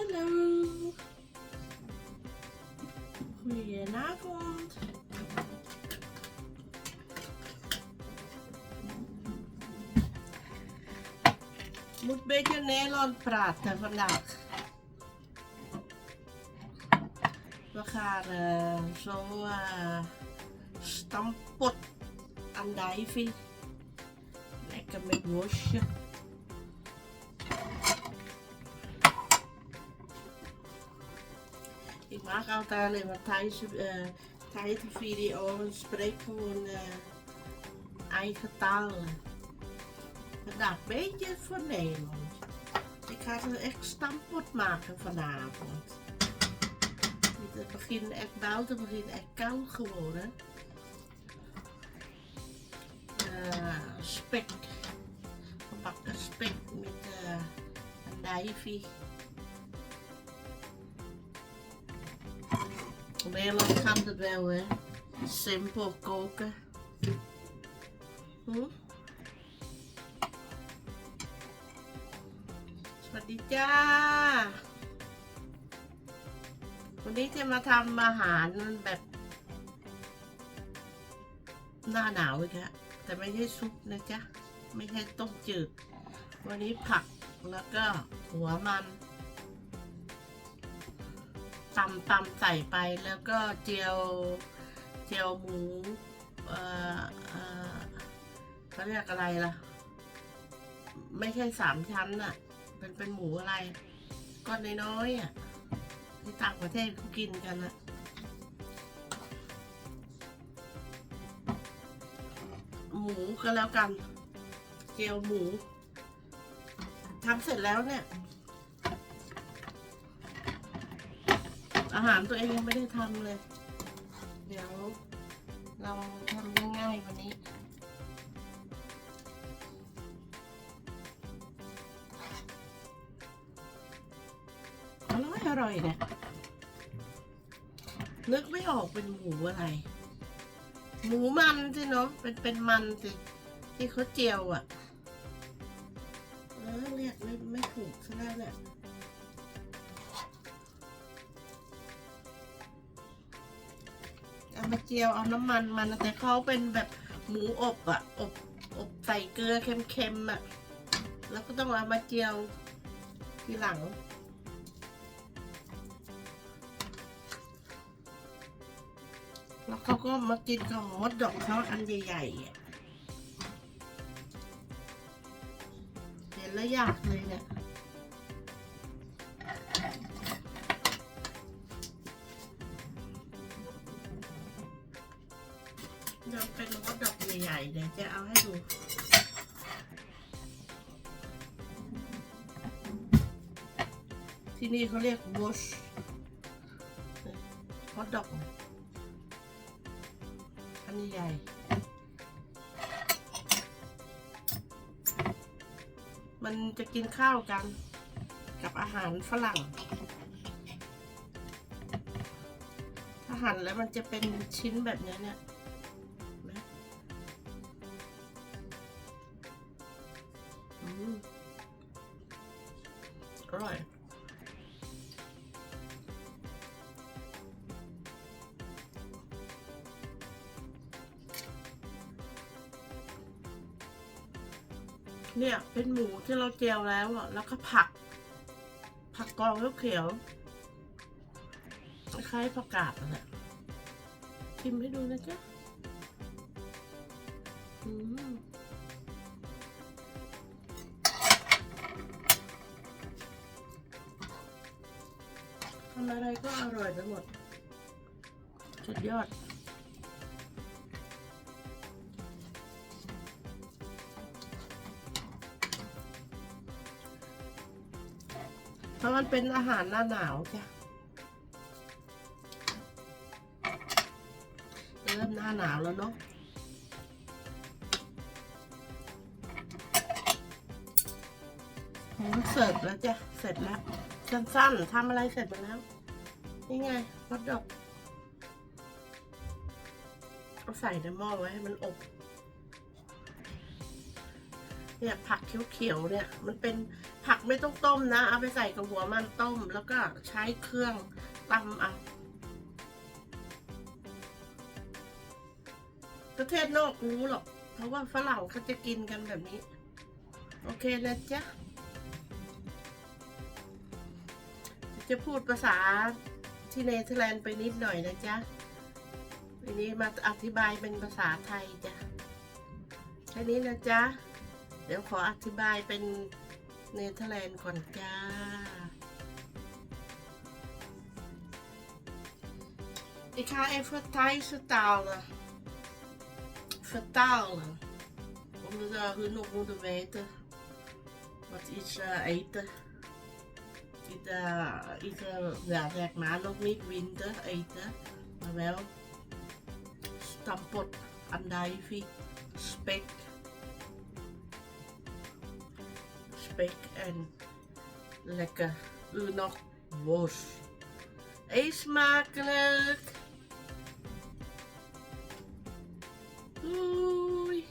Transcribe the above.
Hallo. Goedenavond. Moet een beetje Nederland praten vandaag. We gaan eh, zo eh stampot andijvie. Lekker met worstje. Maak altijd alleen maar Thaise, eh Thaise video en spreek gewoon eh, eigen talen. Vandaag een beetje voor Nederland. Ik ga er echt stampot maken vanavond. Het begint echt buiten, het begint echt koud geworden. Eh, spek. Gebakken spek met eh een nijvie. Op Nederland gaat het wel, hè? Simpel koken. Hm? Swadika! วันนี้จะมาทำอาหารแบบ หน้าหนาวอีกฮะแต่ไม่ใช่ซุปนะจ๊ะ ไม่ใช่ต้มจืด วันนี้ผักแล้วก็หัวมัน ตำตำใส่ไปแล้วก็เจียวเจียวหมูเอ่อเอ่อเขาเรียกอะไรล่ะ ไม่ใช่สามชั้นน่ะ เป็นเป็นหมูอะไรก้อนน้อยๆอะที่ต่างประเทศเขากินกันนะหมูก็แล้วกัน เจียวหมูทำเสร็จแล้วเนี่ย อาหารตัวเองยังไม่ได้ทำเลย เดี๋ยวเราทำง่ายๆวันนี้อร่อยอร่อยเนี่ยนึกไม่ออกเป็นหมูอะไร หมูมันสิเนาะเป็นเป็นมันสิที่เขาเจียวอะ่ะเออเรียกไม่ไม่ถูกซะแล้วเนี่ย มาเจียวเอาน้ำมันมันแต่เขาเป็นแบบหมูอบอะ่ะอบอบใส่เกลือเค็มๆอะ่ะแล้วก็ต้องเอามาเจียวทีหลังแล้วเขาก็มากินกับมดดอกเขาอันใหญ่ๆอะเห็นแล้วอยากเลยเนี่ย ยังเป็นมดดอกใหญ่ๆเดี๋ยวจะเอาให้ดูที่นี่เขาเรียกวอชมดดอกอันนี้ใหญ่ มันจะกินข้าวกันกับอาหารฝรั่งถ้าหั่นแล้วมันจะเป็นชิ้นแบบนี้เนี่ย อร่อยเนี่ย เป็นหมูที่เราเจียวแล้วอะ แล้วก็ผัก ผักกองเขียวๆคล้ายผักกาดนั่นแหละชิมให้ดูนะจ๊ะ อืมำอะไรก็อร่อยไปหมด สุดยอด เพราะมันเป็นอาหารหน้าหนาวจ้ะ เริ่มหน้าหนาวแล้วเนาะเสิร์ฟแล้วจ้ะ เสร็จแล้ว สั้นๆทำอะไรเสร็จหมดแล้ว นี่ไงฮอทดอกเอาใส่ในหม้อไว้ให้มันอบ เนี่ยผักเขียวๆเนี่ย มันเป็นผักไม่ต้องต้มนะ เอาไปใส่กับหัวมันต้ม แล้วก็ใช้เครื่องตำเอาประเทศนอกรู้หรอก เพราะว่าฝรั่งเขาจะกินกันแบบนี้ โอเคนะจ๊ะ จะพูดภาษาที่เนเธอร์แลนด์ไปนิดหน่อยนะจ๊ะทีนี้มาอธิบายเป็นภาษาไทยจ้ะแค่นี้นะจ๊ะ เดี๋ยวขออธิบายเป็นเนเธอร์แลนด์ก่อนจ้า Ik ga even Thaise talen vertalen. Omdat uh, hun nog moeten weten wat iets eh, eten. Niet, eh, iets, eh, ja, zeg nog niet winter eten, maar wel stampot, andijvie, spek. Spek en lekker u nog worst. Eet smakelijk! Doei!